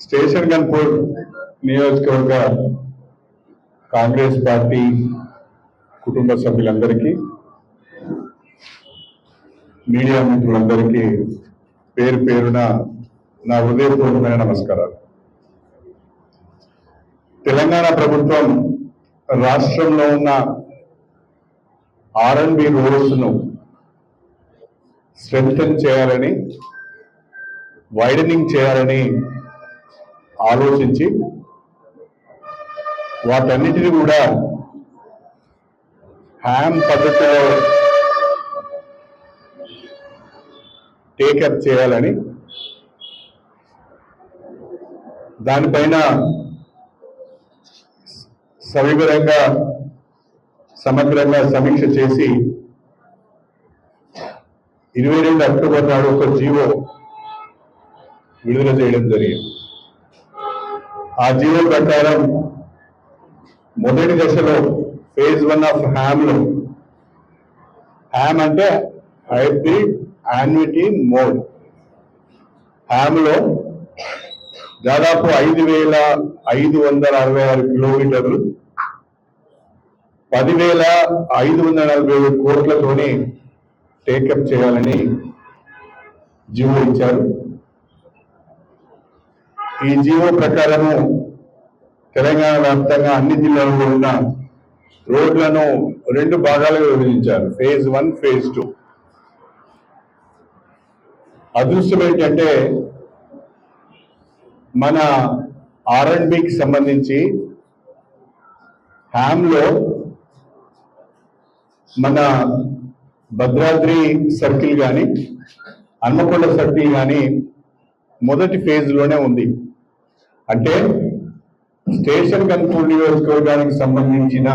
Station Ghanpur నియోజకవర్గ Congress party కుటుంబ సభ్యులందరికీ మీడియా మిత్రులందరికీ పేరు పేరున నా హృదయపూర్వకమైన నమస్కారాలు. తెలంగాణ ప్రభుత్వం రాష్ట్రంలో ఉన్న ఆర్ఎండ్బి రోడ్స్ స్ట్రెంగ్తన్ చేయాలని వైడనింగ్ చేయాలని ఆలోచించి వాటన్నిటిని కూడా హ్యామ్ పద్ధతిలో టేకప్ చేయాలని దానిపైన సవివరంగా సమగ్రంగా సమీక్ష చేసి ఇరవై రెండు అక్టోబర్ నాడు ఒక జీవో విడుదల చేయడం జరిగింది. ఆ జీవో ప్రకారం మొదటి దశలో ఫేజ్ వన్ ఆఫ్ హ్యామ్లో హ్యామ్ అంటే హైబ్రిడ్ యాన్యుటీ మోడ్ హ్యామ్లో దాదాపు ఐదు వేల ఐదు వందల అరవై ఆరు కిలోమీటర్లు పదివేల ఐదు వందల నలభై ఏడు కోట్లతోనే టేకప్ చేయాలని జీవో ఇచ్చారు. ఈ జీవో ప్రకారము తెలంగాణ వ్యాప్తంగా అన్ని జిల్లాల్లో ఉన్న రోడ్లను రెండు భాగాలుగా విభజించారు. ఫేజ్ వన్ ఫేజ్ టూ అదృష్టం ఏంటంటే మన ఆర్ అండ్ బికి సంబంధించి హ్యామ్లో మన భద్రాద్రి సర్కిల్ కానీ హన్మకొండ సర్కిల్ కానీ మొదటి ఫేజ్లోనే ఉంది. అంటే స్టేషన్ కంట్రోల్ నియోజకవర్గానికి సంబంధించిన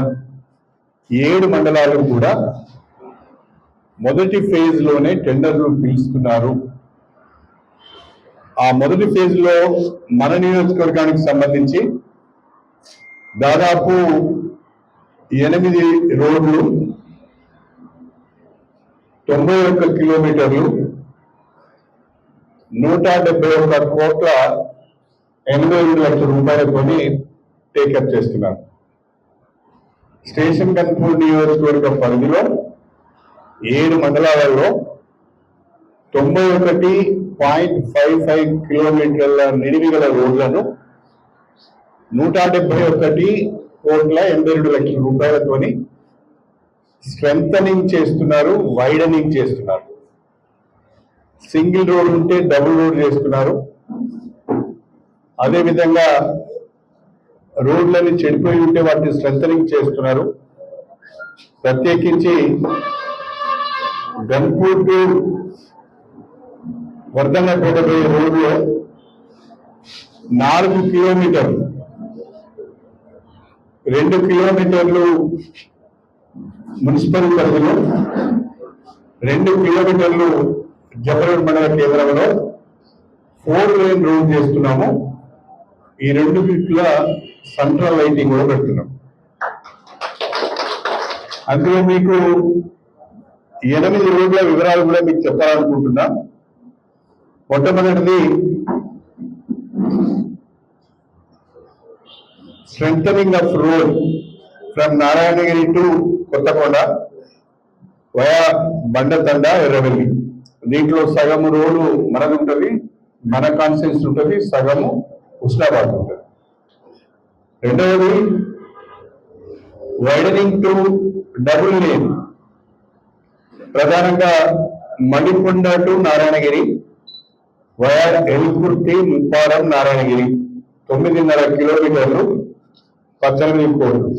ఏడు మండలాలు కూడా మొదటి ఫేజ్లోనే టెండర్లు పిలుస్తున్నారు. ఆ మొదటి ఫేజ్లో మన నియోజకవర్గానికి సంబంధించి దాదాపు ఎనిమిది రోడ్లు తొంభై ఒక్క కిలోమీటర్లు నూట డెబ్బై ఒక్క కోట్ల ఎనభై ఐదు లక్షల రూపాయలతోని టేకప్ చేస్తున్నారు. స్టేషన్ కన్పూర్ నియోజకవర్గ పరిధిలో ఏడు మండలాలలో తొంభై ఒకటి పాయింట్ ఫైవ్ ఫైవ్ కిలోమీటర్ల నిడివి గల రోడ్లను నూట డెబ్బై ఒకటి కోట్ల ఎనభై రెండు లక్షల రూపాయలతోని స్ట్రెంగ్ చేస్తున్నారు వైడనింగ్ చేస్తున్నారు. సింగిల్ రోడ్ ఉంటే డబుల్ రోడ్ చేస్తున్నారు. అదేవిధంగా రోడ్లని చెడిపోయి ఉంటే వాటిని స్ట్రెంగ్ చేస్తున్నారు. ప్రత్యేకించి గన్పూర్ టు వర్ధన్నపేట పోయే రోడ్లో నాలుగు కిలోమీటర్లు రెండు కిలోమీటర్లు మున్సిపల్ పరిధిలో రెండు కిలోమీటర్లు జఫర్గఢ్ మండల కేంద్రంలో ఫోర్ లేన్ రోడ్ చేస్తున్నాము. ఈ రెండు ఫీట్ల సెంట్రల్ లైటింగ్ కూడా పెడుతున్నాం. అందులో మీకు ఎనిమిది రోడ్ల వివరాలు కూడా మీకు చెప్పాలనుకుంటున్నా. మొట్టమొదటిది strength of road from Narayanagiri to Kothakonda via Bandathanda Erravelli దీంట్లో సగము రోడ్డు మనది ఉంటుంది మన కాన్సెన్స్ ఉంటుంది సగము హుస్నాబాద్ ఉంటుంది. రెండవది వైడనింగ్ టు డబుల్ లేన్ ప్రధానంగా మణికొండ టు నారాయణగిరి వయా ఎల్కుర్తి ముప్పారం నారాయణగిరి. తొమ్మిదిన్నర కిలోమీటర్లు పద్దెనిమిది కోట్లు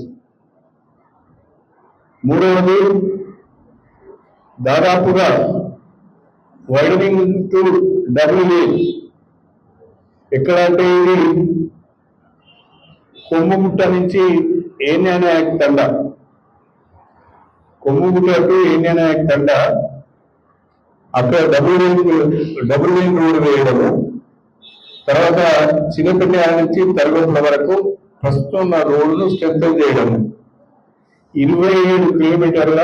మూడవది దాదాపుగా వైడనింగ్ టు డబుల్ లేన్ ఎక్కడ అంటే ఇది కొమ్ముగుట్ట నుంచి ఏన్యా నాయక్ తండ కొమ్ముగుట్ట టు ఏన్యా నాయక్ తండ అక్కడ double lane double lane road వేయడము. తర్వాత చిన్నపెట్ట నుంచి తరగతుల వరకు ప్రస్తుతం ఉన్న రోడ్ను స్ట్రెంగ్ చేయడము. ఇరవై ఏడు కిలోమీటర్ల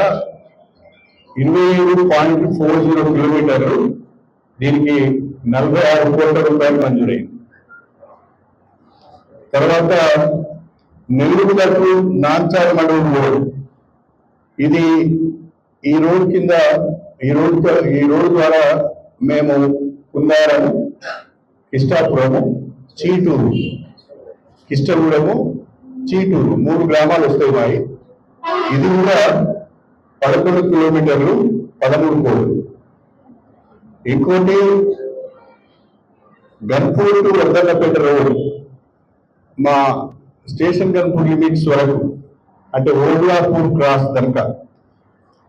ఇరవై ఏడు పాయింట్ ఫోర్ జీరో కిలోమీటర్లు దీనికి నలభై ఆరు కోట్ల రూపాయలు మంజూరైంది. తర్వాత నెల్లూరు తట్టు నాంచాల మండలం రోడ్. ఇది ఈ రోడ్ కింద ఈ రోడ్ ఈ రోడ్ ద్వారా మేము కుందారం కిష్టాపురము చీటూరు కిష్టగూడెము చీటూరు మూడు గ్రామాలు వస్తాయి. మాయి ఇది కూడా పదకొండు కిలోమీటర్లు పదమూడు కోళ్ళు ఇంకోటి గన్పూర్ టు వర్ధన్నపేట రోడ్. మా స్టేషన్ గన్పూర్ లిమిట్స్ వరకు అంటే ఓడులాపూర్ క్రాస్ కనుక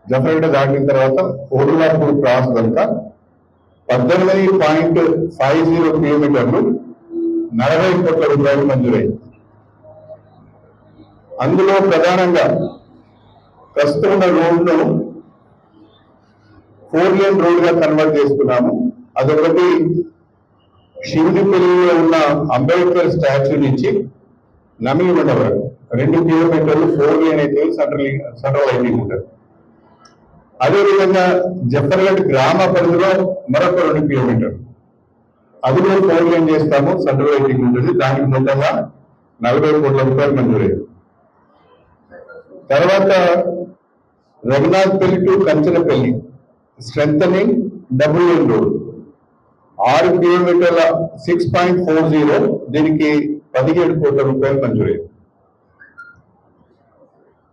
జఫర్గఢ దాటిన తర్వాత ఓడులాపూర్ క్రాస్ కనుక పద్దెనిమిది పాయింట్ ఫైవ్ జీరో కిలోమీటర్లు నలభై కోట్ల రూపాయలు మంజూరైంది. అందులో ప్రధానంగా ప్రస్తుతం ఉన్న రోడ్ను ఫోర్ లేన్ రోడ్గా కన్వర్ట్ చేసుకున్నాము. అదొకటి శివుడిపల్లిలో ఉన్న అంబేద్కర్ స్టాచ్యూ నుంచి నమిలి వరకు రెండు కిలోమీటర్లు ఫోర్ లేన్ అయితే సెంట్రల్ సెంట్రల్ లైటింగ్ ఉంటుంది. అదేవిధంగా జఫర్గఢ్ గ్రామ పరిధిలో మరొక రెండు కిలోమీటర్లు. అది కూడా ఫోర్ లేన్ చేస్తాము సెంట్రల్ లైటింగ్ ఉంటుంది. దానికి మొత్తంగా నలభై కోట్ల రూపాయలు మంజూరయ్యాయి తర్వాత రఘునాథ్ పెళ్ళి టు కంచనపల్లి స్ట్రెంగ్ డబుల్ లేన్ రోడ్. ఆరు కిలోమీటర్ల సిక్స్ పాయింట్ ఫోర్ జీరో దీనికి పదిహేడు కోట్ల రూపాయలు మంజూరయ్యాయి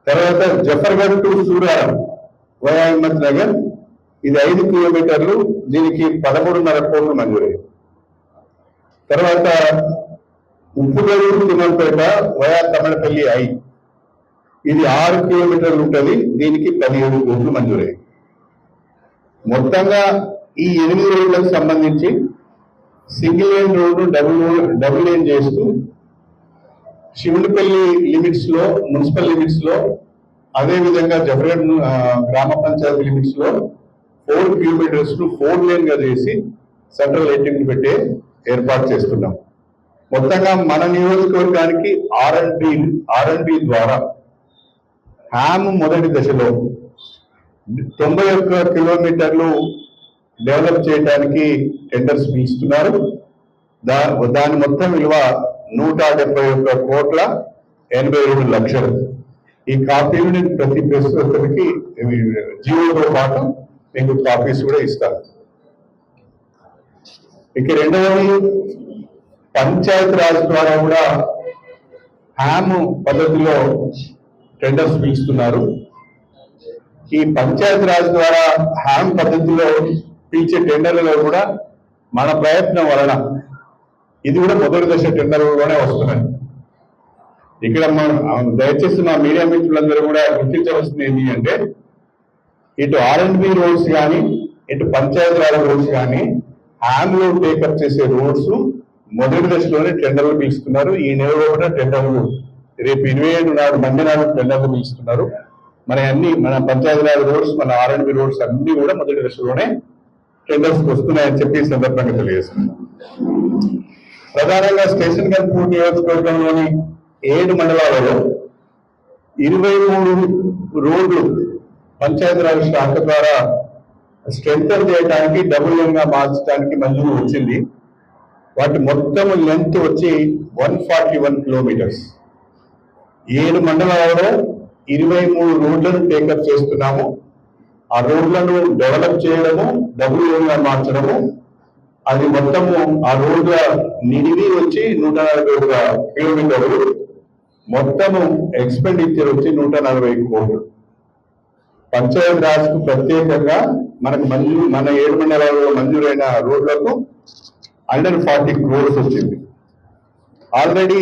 తర్వాత జఫర్గఢ్ టు సూరారం వయా హిమ్మత్ నగర్ ఇది ఐదు కిలోమీటర్లు దీనికి పదమూడున్నర కోట్లు మంజూరయ్యాయి తర్వాత ఉప్పుగడూరు తిమ్మపేట వయా తమిళపల్లి ఐ ఇది ఆరు కిలోమీటర్లు ఉంటుంది దీనికి పదిహేడు కోట్లు మంజూరయ్యాయి మొత్తంగా ఈ ఎనిమిది రోడ్లకు సంబంధించి single line road double double line చేస్తూ శివునిపల్లి లిమిట్స్లో మున్సిపల్ లిమిట్స్లో అదే విధంగా జఫర్గఢ్ గ్రామ పంచాయతీ లిమిట్స్లో ఫోర్ కిలోమీటర్స్ను ఫోర్ లేన్గా చేసి సెంట్రల్ లైటింగ్ పెట్టే ఏర్పాటు చేస్తున్నాం. మొత్తంగా మన నియోజకవర్గానికి ఆర్ అండ్ ద్వారా హ్యామ్ మొదటి దశలో తొంభై ఒక్క కిలోమీటర్లు డెవలప్ చేయడానికి టెండర్స్ పిలుస్తున్నారు. దా దాని మొత్తం విలువ నూట డెబ్బై ఒక్క కోట్ల ఎనభై రెండు లక్షలు. ఈ కాపీలు నేను ప్రతి ప్రెస్ ఒక్కరికి జీవోతో పాటు మీకు కాపీస్ కూడా ఇస్తాను ఇక రెండవది పంచాయత్ రాజ్ ద్వారా కూడా హ్యామ్ పద్ధతిలో టెండర్స్ పిలుస్తున్నారు. ఈ పంచాయత్ రాజ్ ద్వారా హ్యామ్ పద్ధతిలో పిలిచే టెండర్లలో కూడా మన ప్రయత్నం వలన ఇది కూడా మొదటి దశ టెండర్లోనే వస్తున్నాయి. ఇక్కడ మన దయచేసి మా మీడియా మిత్రులందరూ కూడా గుర్తించవలసింది ఏంటి అంటే ఇటు ఆర్ అండ్ బి రోడ్స్ కానీ ఇటు పంచాయత్ రోడ్స్ కానీ హ్యామ్ టేకప్ చేసే రోడ్స్ మొదటి దశలోనే టెండర్లు పిలుస్తున్నారు. ఈ నెలలో కూడా టెండర్లు రేపు ఇరవై ఏడు నాడు మంది నాడు టెండర్లు పిలుస్తున్నారు. మన అన్ని మన పంచాయతీరాజ్ రోడ్స్ మన ఆర్ అండ్ బి రోడ్స్ అన్ని కూడా మొదటి దశలోనే టెండర్స్ వస్తున్నాయని చెప్పి సందర్భంగా తెలియజేస్తున్నాం ప్రధానంగా స్టేషన్ గన్పూర్ నియోజకవర్గంలోని ఏడు మండలాలలో ఇరవై మూడు రోడ్లు పంచాయతీరాజ్ శాఖ ద్వారా స్ట్రెంగ్ చేయడానికి డబుల్ మార్చడానికి మంజూరు వచ్చింది. వాటి మొత్తం లెంత్ వచ్చి వన్ ఫార్టీ వన్ కిలోమీటర్స్. ఏడు మండలాలలో ఇరవై మూడు రోడ్లను టేకప్ చేస్తున్నాము. ఆ రోడ్లను డెవలప్ చేయడము డబ్ల్యూఏగా మార్చడము అది మొత్తము ఆ రోడ్ల నిడివి వచ్చి నూట నలభై ఒక కిలోమీటర్లు మొత్తము ఎక్స్పెండిచర్ వచ్చి నూట నలభై కోట్లు. పంచాయత్ రాజ్కు ప్రత్యేకంగా మనకు మంజూరు మన ఏడు మండలాల్లో మంజూరైన రోడ్లకు హండ్రెడ్ ఫార్టీ క్రోర్స్ వచ్చింది. ఆల్రెడీ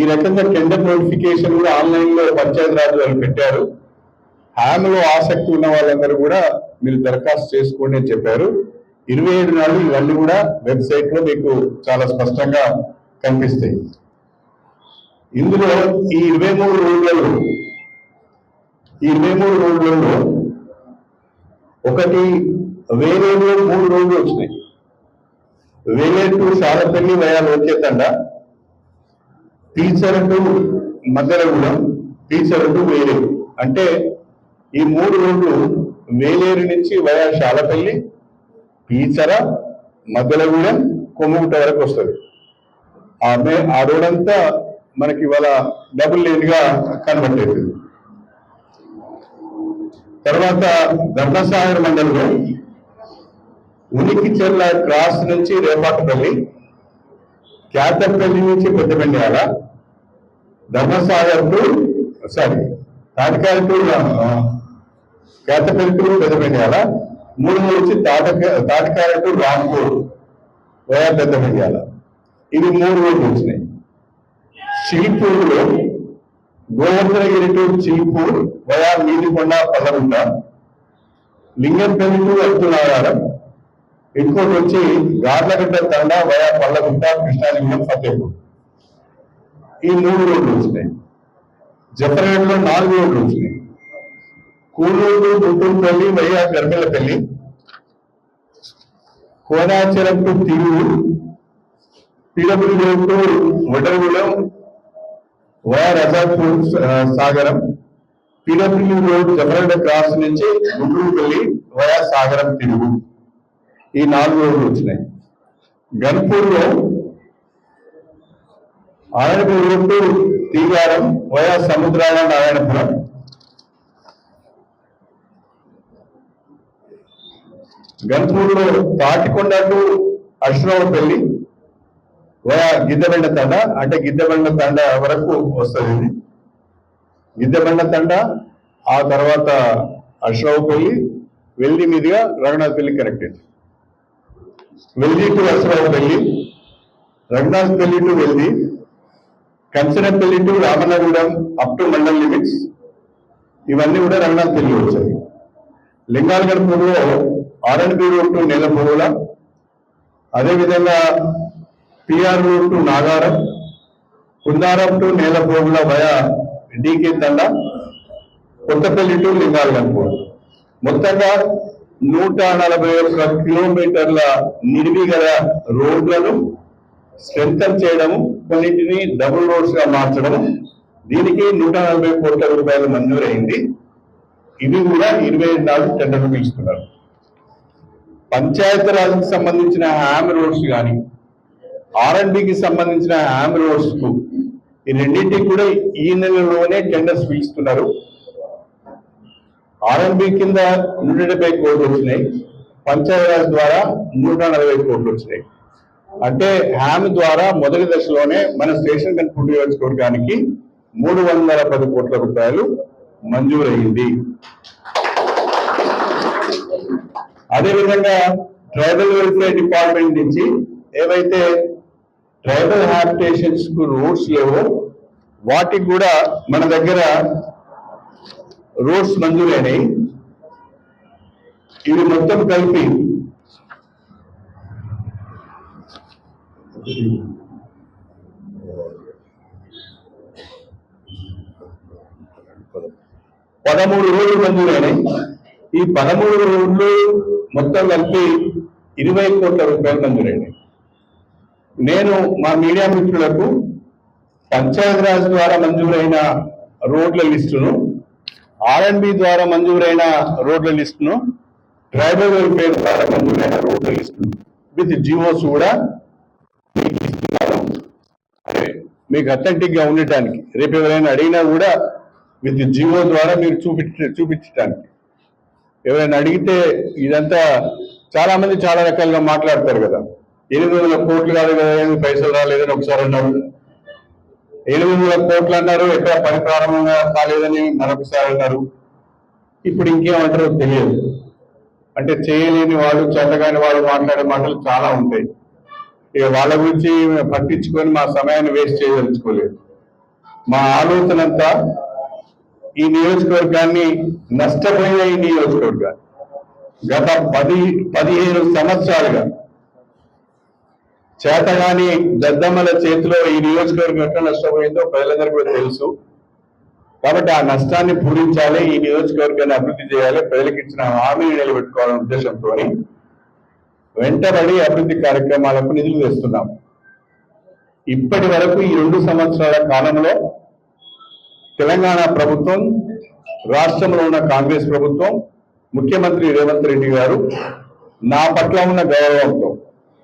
ఈ రకంగా టెండర్ నోటిఫికేషన్ కూడా ఆన్లైన్లో పంచాయత్ రాజు వాళ్ళు పెట్టారు. హామీలో ఆసక్తి ఉన్న వాళ్ళందరూ కూడా మీరు దరఖాస్తు చేసుకోండి అని చెప్పారు. ఇరవై ఏడు నాళ్ళు ఇవన్నీ కూడా వెబ్సైట్లో మీకు చాలా స్పష్టంగా కనిపిస్తాయి. ఇందులో ఈ ఇరవై మూడు రోడ్లలో ఈ ఇరవై మూడు రోడ్లలో ఒకటి వేరే మూడు రోడ్లు వచ్చినాయి. వేరే to Salapalli వయాలు Loketanda teacher to Maddaragudem teacher to Veleru. అంటే ఈ మూడు రోడ్లు వేలేరు నుంచి వయా శాలపల్లి టీచర మద్దలగూడెం కొమ్ముగుట్ట వరకు వస్తుంది. ఆ మే ఆ రోడ్ అంతా మనకి ఇవాళ డబుల్ లేన్ కనబడలేదు. తర్వాత ధర్మసాగర్ మండలంలో ఉనికి చెర్ల క్రాస్ నుంచి రేపాటపల్లి క్యాతపల్లి నుంచి Peddapendala Dharmasagar to sorry Tatikaya to Kyathapalli to Peddapendala మూడు నుంచి తాటక తాటికాయ టు రాంపూర్ వయా పెద్దపెండాల ఇవి మూడు రోడ్లు వచ్చినాయి. చిల్పూర్లో Govardhanagiri to Chilpur via Medikonda Pallagunta Lingampalli to Arjunagaram ఇంకోటి వచ్చి గార్లగడ్డ తండ వయా పల్లగుంట కృష్ణాలింగం ఫతేపూర్ ఈ మూడు రోడ్లు వచ్చినాయి. జఫర్గఢ్లో నాలుగు రోడ్లు వచ్చినాయి. Kooluru Gunturupalli via Garmelapalli Konachalam to Thiruvuru PW to Vadarugulam via Rajapur Sagaram PW road జఫర్గఢ cross నుంచి గుంటూరుపల్లి వయా సాగరం తిరుగు. ఈ నాలుగు రోజులు వచ్చినాయి. గన్పూర్లో నారాయణపురం టు తీగారం వయా సముద్రాల నారాయణపురం. గన్పూర్లో తాటికొండకు టు వయా గిద్దబండ తండ అంటే గిద్దబండ తండ వరకు వస్తుంది ఇది. గిద్దబండ తండ ఆ తర్వాత అశ్వరపల్లి వెళ్ళి మీదుగా రఘునాథపల్లి అయింది. వెల్లి టు అశ్వరపల్లి రఘునాథపల్లి టు వెల్లి Kanchanapalli to Ramanagudem up to mandal limits ఇవన్నీ కూడా రఘునాథపల్లి వచ్చాయి. లింగాలగడ్పూర్లో R N B road to Nelapula అదేవిధంగా PR road to Nagaram Kundaram to Nelapogula via DK Thanda Kothapalli to Lingalagadpur మొత్తంగా నూట నలభై ఒక్క కిలోమీటర్ల నిర్మిగల రోడ్లను స్ట్రెంథన్ చేయడము కొన్నింటిని డబుల్ రోడ్స్గా మార్చడము. దీనికి నూట నలభై కోట్ల రూపాయలు మంజూరైంది. ఇది కూడా ఇరవై ఐదు నాలుగు టెండర్లు పిలుస్తున్నారు. పంచాయతీ రాజ్కి సంబంధించిన హ్యామ్ రోడ్స్ కానీ ఆర్ఎండ్బికి సంబంధించిన హ్యామ్ రోడ్స్కు ఈ రెండింటికి కూడా ఈ నెలలోనే టెండర్స్ పిలుస్తున్నారు. ఆర్ఎంబి కింద నూట డెబ్బై కోట్లు వచ్చినాయి. పంచాయతీరాజ్ ద్వారా నూట నలభై కోట్లు వచ్చినాయి. అంటే హ్యామ్ ద్వారా మొదటి దశలోనే మన స్టేషన్ కనుక నియోజకవర్గానికి మూడు వందల పది కోట్ల రూపాయలు మంజూరయ్యింది అదేవిధంగా ట్రైబల్ వెల్ఫేర్ డిపార్ట్మెంట్ నుంచి ఏవైతే ట్రైబల్ హ్యాబిటేషన్స్కు లేవో వాటికి కూడా మన దగ్గర రోడ్స్ మంజూరైనాయి ఇవి మొత్తం కలిపి పదమూడు రోడ్లు మంజూరైనాయి ఈ పదమూడు రోడ్లు మొత్తం కలిపి ఇరవై కోట్ల రూపాయలు మంజూరైనాయి నేను మా మీడియా మిత్రులకు పంచాయతీరాజ్ ద్వారా మంజూరైన రోడ్ల లిస్టును ఆర్ఎండ్బి ద్వారా మంజూరైన రోడ్ల లిస్టును ట్రైబల్ వెల్ఫేర్ ద్వారా మంజూరైన రోడ్ల లిస్టును విత్ జియోస్ కూడా మీకు ఇస్తున్నారు మీకు అథెంటిక్గా ఉండటానికి రేపు ఎవరైనా అడిగినా కూడా విత్ జియో ద్వారా మీరు చూపించ చూపించడానికి ఎవరైనా అడిగితే ఇదంతా చాలా మంది చాలా రకాలుగా మాట్లాడతారు కదా. ఎనిమిది వందల కోట్లు కాదు కదా ఏమి పైసలు రాలేదని ఒకసారి అన్నారు. ఏడు వందల కోట్లు అన్నారు. ఎక్కడ పని ప్రారంభంగా కాలేదని మరొకసారి అన్నారు. ఇప్పుడు ఇంకేమంటారో తెలియదు. అంటే చేయలేని వాళ్ళు చేతగాని వాళ్ళు మాట్లాడే మాటలు చాలా ఉంటాయి. ఇక వాళ్ళ గురించి పట్టించుకొని మా సమయాన్ని వేస్ట్ చేయదలుచుకోలేదు. మా ఆలోచన అంతా ఈ నియోజకవర్గాన్ని నష్టపోయిన ఈ నియోజకవర్గాన్ని. గత పది పదిహేను సంవత్సరాలుగా చేతగాని దద్దమ్మల చేతిలో ఈ నియోజకవర్గం ఎట్లా నష్టపోయిందో ప్రజలందరూ కూడా తెలుసు. కాబట్టి ఆ నష్టాన్ని పూరించాలి ఈ నియోజకవర్గాన్ని అభివృద్ధి చేయాలి ప్రజలకు ఇచ్చిన హామీని నిలబెట్టుకోవాలనే ఉద్దేశంతో వెంటబడి అభివృద్ధి కార్యక్రమాలకు నిధులు తెస్తున్నాం. ఇప్పటి వరకు ఈ రెండు సంవత్సరాల కాలంలో తెలంగాణ ప్రభుత్వం రాష్ట్రంలో ఉన్న కాంగ్రెస్ ప్రభుత్వం ముఖ్యమంత్రి రేవంత్ రెడ్డి గారు నా పట్ల ఉన్న గౌరవంతో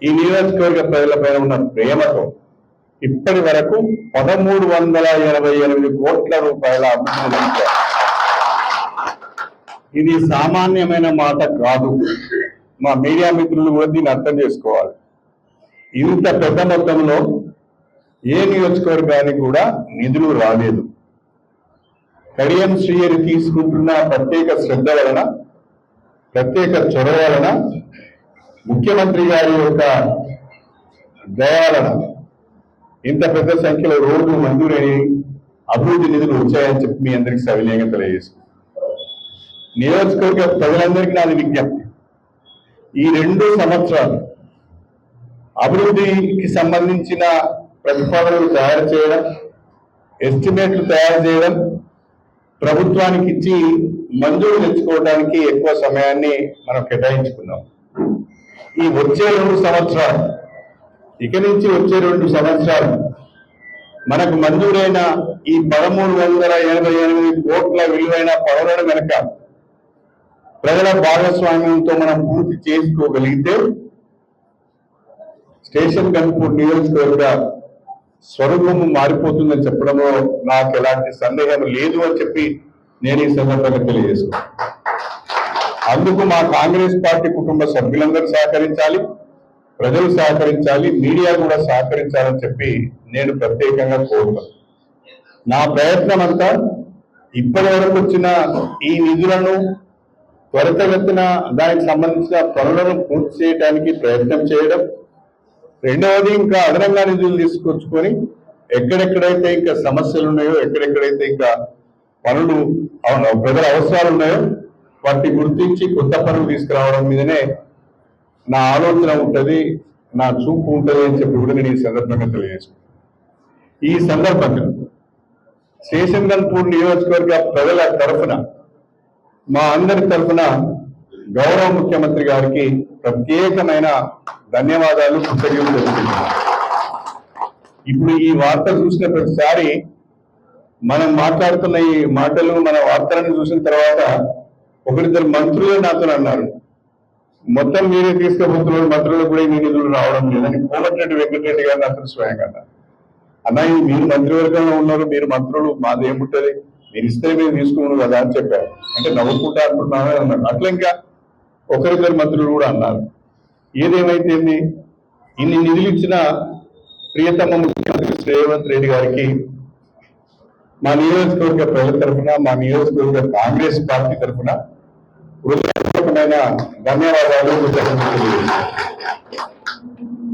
ఈ నియోజకవర్గ ప్రజలపైన ఉన్న ప్రేమతో ఇప్పటి వరకు పదమూడు వందల ఎనభై ఎనిమిది కోట్ల రూపాయల అభివృద్ధి ఇది సామాన్యమైన మాట కాదు. మా మీడియా మిత్రులు కూడా దీన్ని అర్థం చేసుకోవాలి. ఇంత పెద్ద మొత్తంలో ఏ నియోజకవర్గానికి కూడా నిధులు రాలేదు. కడియం శ్రీయరి తీసుకుంటున్న ప్రత్యేక శ్రద్ధ వలన ప్రత్యేక చొరవ వలన ముఖ్యమంత్రి గారి యొక్క దయాలన ఇంత పెద్ద సంఖ్యలో రోడ్లు మంజూరని అభివృద్ధి నిధులు వచ్చాయని చెప్పి మీ అందరికీ సవినీయంగా తెలియజేస్తుంది నియోజకవర్గ ప్రజలందరికీ నాది విజ్ఞప్తి. ఈ రెండు సంవత్సరాలు అభివృద్ధికి సంబంధించిన ప్రతిపాదనలు తయారు చేయడం ఎస్టిమేట్లు తయారు చేయడం ప్రభుత్వానికి ఇచ్చి మంజూరు తెచ్చుకోవడానికి ఎక్కువ సమయాన్ని మనం కేటాయించుకున్నాం. ఈ వచ్చే రెండు సంవత్సరాలు ఇక నుంచి వచ్చే రెండు సంవత్సరాలు మనకు మంజూరైన ఈ పదమూడు వందల ఎనభై ఎనిమిది కోట్ల విలువైన పనులను వెనక ప్రజల భాగస్వామ్యంతో మనం పూర్తి చేసుకోగలిగితే స్టేషన్ కనుపూర్ నియోజకవర్గ స్వరూపము మారిపోతుందని చెప్పడంలో నాకు ఎలాంటి సందేహం లేదు అని చెప్పి నేను ఈ సందర్భంగా తెలియజేసుకున్నాను అందుకు మా కాంగ్రెస్ పార్టీ కుటుంబ సభ్యులందరూ సహకరించాలి ప్రజలు సహకరించాలి మీడియా కూడా సహకరించాలని చెప్పి నేను ప్రత్యేకంగా కోరుతాను నా ప్రయత్నం అంతా ఇప్పటి వరకు వచ్చిన ఈ నిధులను త్వరితగతిన దానికి సంబంధించిన పనులను పూర్తి చేయడానికి ప్రయత్నం చేయడం రెండవది ఇంకా అదనంగా నిధులు తీసుకొచ్చుకొని ఎక్కడెక్కడైతే ఇంకా సమస్యలు ఉన్నాయో ఎక్కడెక్కడైతే ఇంకా పనులు ప్రజల అవసరాలు ఉన్నాయో వాటిని గుర్తించి కొత్త పనులు తీసుకురావడం మీదనే నా ఆలోచన ఉంటుంది నా చూపు ఉంటుంది అని చెప్పి కూడా నేను ఈ సందర్భంగా తెలియజేసుకున్నాను ఈ సందర్భంగా శేషన్ నియోజకవర్గ ప్రజల తరఫున మా అందరి తరఫున గౌరవ ముఖ్యమంత్రి గారికి ప్రత్యేకమైన ధన్యవాదాలు కృతజ్ఞతలు తెలుపుతున్నాను. ఇప్పుడు ఈ వార్త చూసిన ప్రతిసారి మనం మాట్లాడుతున్న ఈ మాటలు మన వార్తలను చూసిన తర్వాత ఒకరిద్దరు మంత్రులే నాతో అన్నారు. మొత్తం మీరే తీసుకుపోతున్నారు మంత్రులు కూడా ఈ నిధులు రావడం లేదని కోమటిరెడ్డి వెంకటరెడ్డి గారు నాతో స్వయంగా అన్నారు. అన్నా మీరు మంత్రివర్గంలో ఉన్నారు మీరు మంత్రులు మాది ఏముంటది? మీరు ఇస్తే మేము తీసుకున్నాను కదా అని చెప్పారు. అంటే నవ్వుకుంటా అనుకుంటున్నామని అన్నారు. అట్లా ఇంకా ఒకరిద్దరు మంత్రులు కూడా అన్నారు. ఏదేమైతే ఇన్ని నిధులు ఇచ్చిన ప్రియతమ ముఖ్యమంత్రి రేవంత్ రెడ్డి గారికి మా నియోజకవర్గ ప్రజల తరఫున మా నియోజకవర్గ కాంగ్రెస్ పార్టీ తరఫున హృదయపూర్వకమైన ధన్యవాదాలు.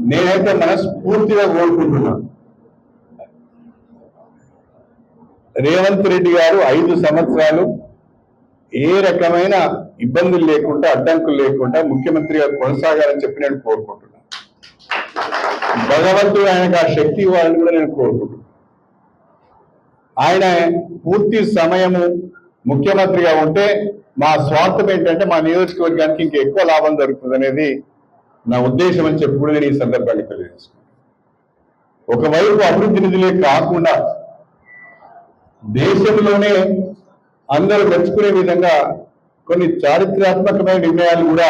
నేనైతే మనస్ఫూర్తిగా కోరుకుంటున్నాను రేవంత్ రెడ్డి గారు ఐదు సంవత్సరాలు ఏ రకమైన ఇబ్బందులు లేకుండా అడ్డంకులు లేకుండా ముఖ్యమంత్రిగా కొనసాగాలని చెప్పి నేను కోరుకుంటున్నాను భగవంతుడు ఆయనకు ఆ శక్తి ఇవ్వాలని కూడా నేను కోరుకుంటున్నాను ఆయన పూర్తి సమయము ముఖ్యమంత్రిగా ఉంటే మా స్వార్థం ఏంటంటే మా నియోజకవర్గానికి ఇంకా ఎక్కువ లాభం దొరుకుతుంది అనేది నా ఉద్దేశం అని చెప్పి కూడా నేను ఈ సందర్భాన్ని తెలియజేసుకున్నాను ఒకవైపు అభివృద్ధి నిధులే కాకుండా దేశంలోనే అందరూ మెచ్చుకునే విధంగా కొన్ని చారిత్రాత్మకమైన నిర్ణయాలు కూడా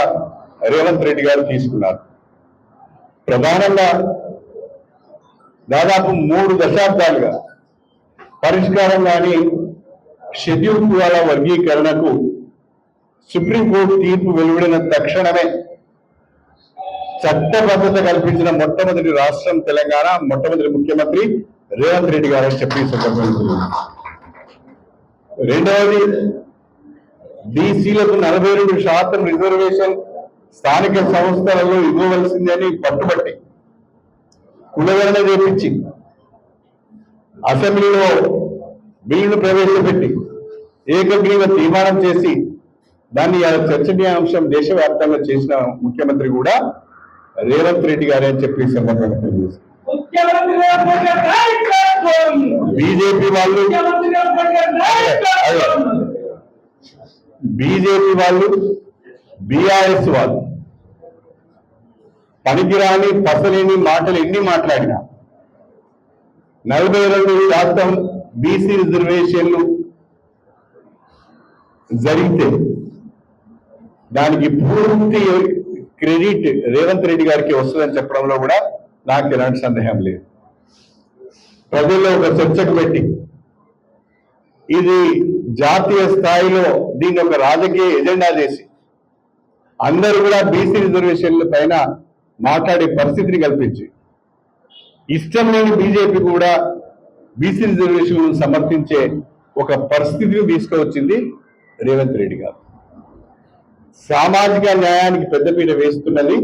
రేవంత్ రెడ్డి గారు తీసుకున్నారు. ప్రధానంగా దాదాపు మూడు దశాబ్దాలుగా పరిష్కారం కాని షెడ్యూల్ కులాల వర్గీకరణకు సుప్రీంకోర్టు తీర్పు వెలువడిన తక్షణమే చట్టబద్ధత కల్పించిన మొట్టమొదటి రాష్ట్రం తెలంగాణ మొట్టమొదటి ముఖ్యమంత్రి రేవంత్ రెడ్డి గారు అని చెప్పి సందర్భంగా రెండవది బీసీలకు నలభై రెండు శాతం రిజర్వేషన్ స్థానిక సంస్థలలో ఇవ్వవలసిందని పట్టుబట్టి కులగణన చేపించింది. అసెంబ్లీలో బిల్లును ప్రవేశపెట్టి ఏకగ్రీవ తీర్మానం చేసి దాన్ని చర్చనీయాంశం దేశవ్యాప్తంగా చేసిన ముఖ్యమంత్రి కూడా రేవంత్ రెడ్డి గారే అని చెప్పి సందర్భంగా బీజేపీ వాళ్ళు బీజేపీ వాళ్ళు బీఆర్ఎస్ వాళ్ళు పనికిరాని పసలేని మాటలు ఎన్ని మాట్లాడినా నలభై రెండు శాతం బీసీ రిజర్వేషన్లు జరిగితే దానికి పూర్తి క్రెడిట్ రేవంత్ రెడ్డి గారికి వస్తుందని చెప్పడంలో కూడా నాకు ఎలాంటి సందేహం లేదు. ప్రజల్లో ఒక చర్చకు పెట్టి ఇది జాతీయ స్థాయిలో దీన్ని ఒక రాజకీయ ఎజెండా చేసి అందరూ కూడా బీసీ రిజర్వేషన్ల పైన మాట్లాడే పరిస్థితిని కల్పించి ఇష్టం లేని బీజేపీ కూడా బీసీ రిజర్వేషన్ సమర్థించే ఒక పరిస్థితిని తీసుకువచ్చింది రేవంత్ రెడ్డి గారు. సామాజిక న్యాయానికి పెద్దపీట వేస్తున్నది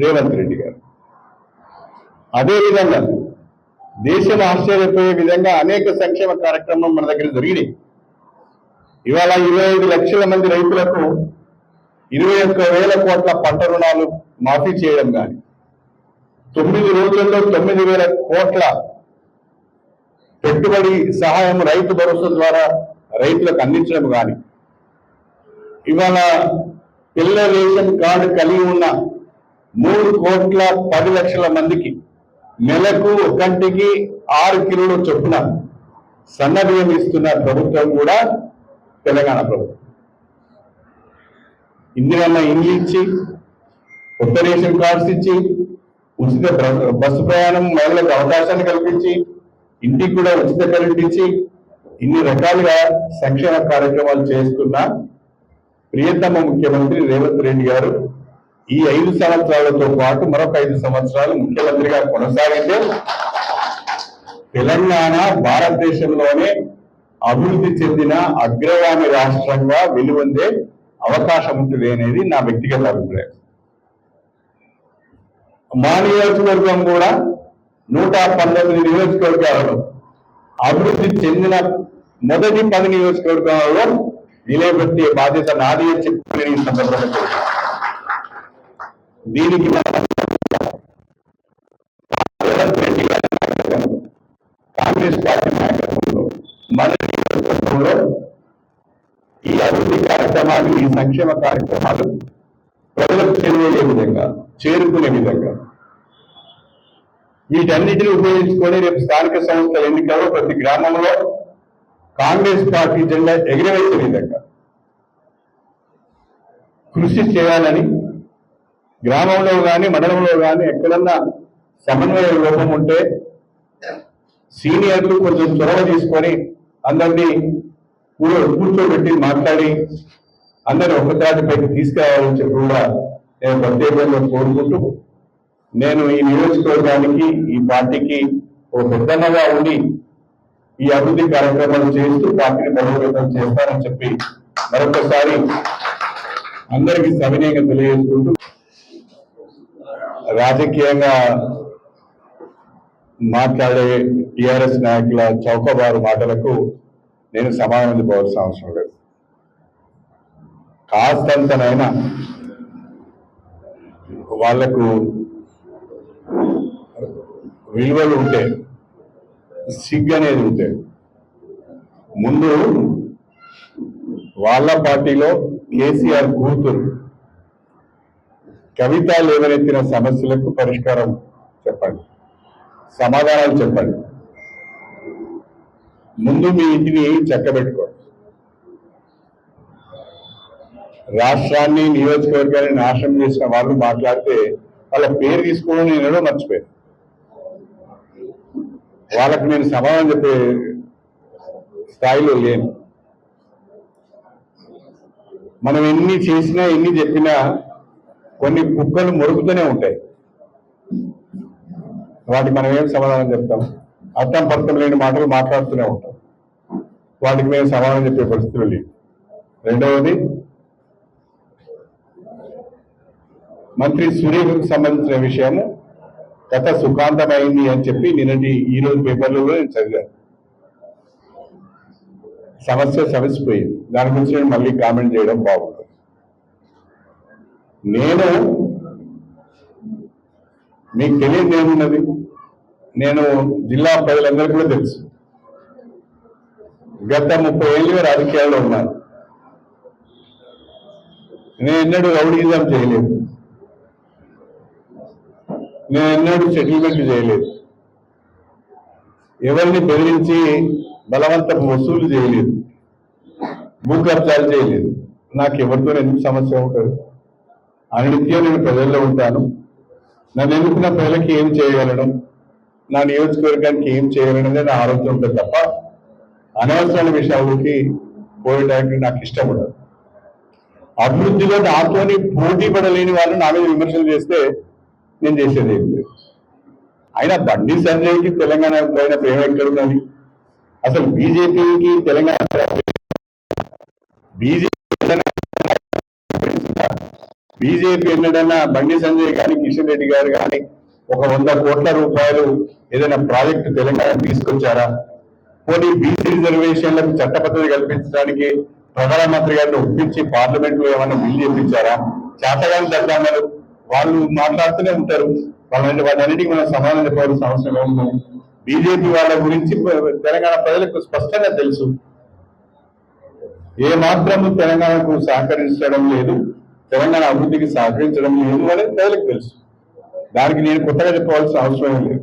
రేవంత్ రెడ్డి గారు. అదేవిధంగా దేశం ఆశ్చర్యపోయే విధంగా అనేక సంక్షేమ కార్యక్రమం మన దగ్గర జరిగినాయి. ఇవాళ ఇరవై ఐదు లక్షల మంది రైతులకు ఇరవై ఒక్క వేల కోట్ల పంట రుణాలు మాఫీ చేయడం కానీ తొమ్మిది రోజుల్లో తొమ్మిది వేల కోట్ల పెట్టుబడి సహాయం రైతు భరోసా ద్వారా రైతులకు అందించడం కానీ ఇవాళ పిల్ల రేషన్ కార్డు కలిగి ఉన్న మూడు కోట్ల పది లక్షల మందికి నెలకు ఒకంటికి ఆరు కిలోల చొప్పున సన్నబియ్యం ఇస్తున్న ప్రభుత్వం కూడా తెలంగాణ ప్రభుత్వం. ఇందిరమ్మ ఇండ్లు ఇచ్చి కొత్త రేషన్ కార్డ్స్ ఇచ్చి ఉచిత ప్ర- బస్సు ప్రయాణం మహిళలకు అవకాశాన్ని కల్పించి ఇంటికి కూడా ఉచిత కరెంట్ ఇచ్చి ఇన్ని రకాలుగా సంక్షేమ కార్యక్రమాలు చేస్తున్న ప్రియతమ ముఖ్యమంత్రి రేవంత్ రెడ్డి గారు ఈ ఐదు సంవత్సరాలతో పాటు మరొక ఐదు సంవత్సరాలు ముఖ్యమంత్రిగా కొనసాగితే తెలంగాణ భారతదేశంలోనే అభివృద్ధి చెందిన అగ్రగామి రాష్ట్రంగా వెలువొందే అవకాశం ఉంటుంది అనేది నా వ్యక్తిగత అభిప్రాయం. మా నియోజకవర్గం కూడా నూట పంతొమ్మిది నియోజకవర్గాలలో అభివృద్ధి చెందిన మొదటి పది నియోజకవర్గాలలో నిలబెట్టే బాధ్యత నాది అని చెప్పి సందర్భంగా దీనికి కాంగ్రెస్ పార్టీ నాయకత్వంలో మన నియోజకవర్గంలో ఈ అభివృద్ధి కార్యక్రమాలు ఈ సంక్షేమ కార్యక్రమాలు ప్రజలకు తెలియజే విధంగా చేరుకునే విధంగా. వీటన్నిటిని ఉపయోగించుకొని రేపు స్థానిక సంస్థల ఎన్నికల్లో ప్రతి గ్రామంలో కాంగ్రెస్ పార్టీ జెండా ఎగిరవేసే విధంగా కృషి చేయాలని గ్రామంలో కానీ మండలంలో కానీ ఎక్కడన్నా సమన్వయ లోపం ఉంటే సీనియర్లు కొంచెం చొరవ తీసుకొని అందరినీ కూర్చోబెట్టి మాట్లాడి అందరూ ఒకదాటిపైకి తీసుకురావాలని చెప్పి కూడా నేను ప్రత్యేకంగా కోరుకుంటూ నేను ఈ నియోజకవర్గానికి ఈ పార్టీకి ఒక పెద్దన్నగా ఉండి ఈ అభివృద్ధి కార్యక్రమాలు చేస్తూ పార్టీని బలోపేతం చేస్తానని చెప్పి మరొకసారి అందరికీ సవినయంగా తెలియజేసుకుంటూ రాజకీయంగా మాట్లాడే టిఆర్ఎస్ నాయకుల చౌకబారు మాటలకు నేను సమాధానం పోవాల్సిన అవసరం లేదు. కాస్తంతనైనా వాళ్ళకు విలువలు ఉంటే సిగ్గు అనేది ఉంటే ముందు వాళ్ళ పార్టీలో కేసీఆర్ కూతురు కవిత లేవనెత్తిన సమస్యలకు పరిష్కారం చెప్పండి సమాధానాలు చెప్పండి. ముందు మీ ఇంటిని చక్కబెట్టుకోండి. రాష్ట్రాన్ని నియోజకవర్గాన్ని నాశనం చేసిన వాళ్ళు మాట్లాడితే వాళ్ళ పేరు తీసుకోవడం నేను మర్చిపోయాను. వాళ్ళకి నేను సమాధానం చెప్పే స్థాయిలో లేను. మనం ఎన్ని చేసినా ఎన్ని చెప్పినా కొన్ని కుక్కలు మొరుగుతూనే ఉంటాయి. వాటికి మనం ఏం సమాధానం చెప్తాం? అర్థం పర్థం లేని మాటలు మాట్లాడుతూనే ఉంటాం. వాటికి మేము సమాధానం చెప్పే పరిస్థితులు లేవు. రెండవది మంత్రి సూర్యకు సంబంధించిన విషయము కథ సుఖాంతమైంది అని చెప్పి నిన్నటి ఈ రోజు పేపర్లలో నేను చదివాను. సమస్య సమసిపోయింది దాని గురించి నేను మళ్ళీ కామెంట్ చేయడం బాగుంటుంది. నేను మీకు తెలియదు ఏమున్నది? నేను జిల్లా ప్రజలందరికీ కూడా తెలుసు. గత ముప్పై ఏళ్ళుగా రాజకీయాల్లో ఉన్నాను. నేను ఎన్నడూ రౌడీజం చేయలేదు. నేను ఎన్నడూ సెటిల్మెంట్ చేయలేదు. ఎవరిని బెదిరించి బలవంతపు వసూలు చేయలేదు. భూ కబ్జాలు చేయలేదు. నాకు ఎవరితో ఎందుకు సమస్య ఉంటుంది? అనిత్యం నేను ప్రజల్లో ఉంటాను. నన్ను ఎన్నుకున్న ప్రజలకి ఏం చేయగలను? నా నియోజకవర్గానికి ఏం చేయగలను అనేది నా ఆలోచన ఉంటుంది తప్ప అనవసరమైన విషయాలకి పోయడానికి నాకు ఇష్టం ఉండదు అభివృద్ధిలో నాతోని పోటీ పడలేని వాళ్ళు నా మీద విమర్శలు చేస్తే నేను చేసేది ఏం లేదు. అయినా బండి సంజయ్కి తెలంగాణ పైన ప్రేమ ఎక్కడ ఉన్నది? అసలు బీజేపీకి తెలంగాణ బీజేపీ బీజేపీ ఎన్నడన్నా బండి సంజయ్ కానీ కిషన్ రెడ్డి గారు కానీ ఒక వంద కోట్ల రూపాయలు ఏదైనా ప్రాజెక్టు తెలంగాణ తీసుకొచ్చారా? పోనీ బీసీ రిజర్వేషన్లకు చట్టబద్ధత కల్పించడానికి ప్రధానమంత్రి గారిని ఒప్పించి పార్లమెంట్లో ఏమైనా బిల్ చేపించారా? చేతగాని దద్దామలు వాళ్ళు మాట్లాడుతూనే ఉంటారు. వాళ్ళంటే వాటన్నిటికీ మనం సమాధానం చెప్పాల్సిన అవసరం ఏముంది బీజేపీ వాళ్ళ గురించి తెలంగాణ ప్రజలకు స్పష్టంగా తెలుసు. ఏ మాత్రము తెలంగాణకు సహకరించడం లేదు తెలంగాణ అభివృద్ధికి సహకరించడం లేదు అనేది ప్రజలకు తెలుసు. దానికి నేను కొత్తగా చెప్పవలసిన అవసరం లేదు.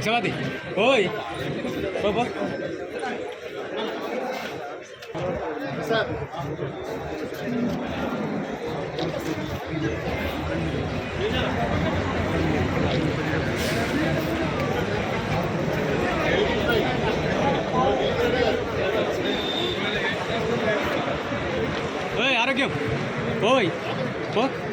Isamati. Oi. Bobo. Sabe? Oi, Arogyam. Oi. Bobo.